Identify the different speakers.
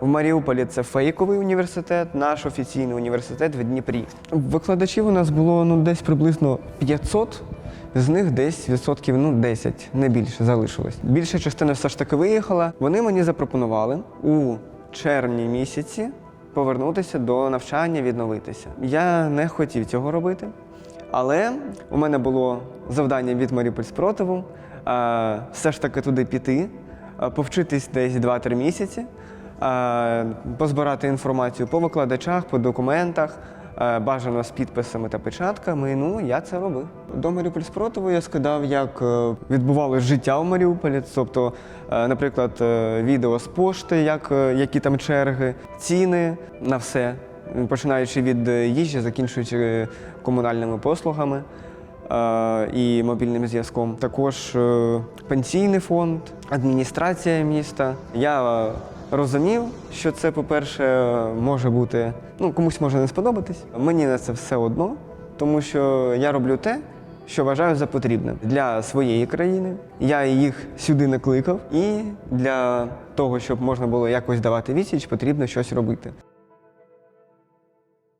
Speaker 1: В Маріуполі це фейковий університет, наш офіційний університет в Дніпрі. Викладачів у нас було ну, десь приблизно 500, з них десь відсотків ну, 10, не більше залишилось. Більша частина все ж таки виїхала. Вони мені запропонували у червні місяці повернутися до навчання, відновитися. Я не хотів цього робити, але у мене було завдання від Маріуполь спротиву все ж таки туди піти, повчитись десь 2-3 місяці, позбирати інформацію по викладачах, по документах, е, бажано з підписами та печатками. Ну, я це робив. До Маріуполь спротиву я скидав, як е, відбувалося життя у Маріуполі. Тобто, е, наприклад, е, відео з пошти, як, е, які там черги, ціни на все, починаючи від е, їжі, закінчуючи е, комунальними послугами е, і мобільним зв'язком. Також е, пенсійний фонд, адміністрація міста. Я е, розумів, що це, по-перше, може бути, ну комусь може не сподобатись. Мені на це все одно, тому що я роблю те. Що вважаю за потрібне для своєї країни. Я їх сюди не кликав, і для того, щоб можна було якось давати відсіч, потрібно щось робити.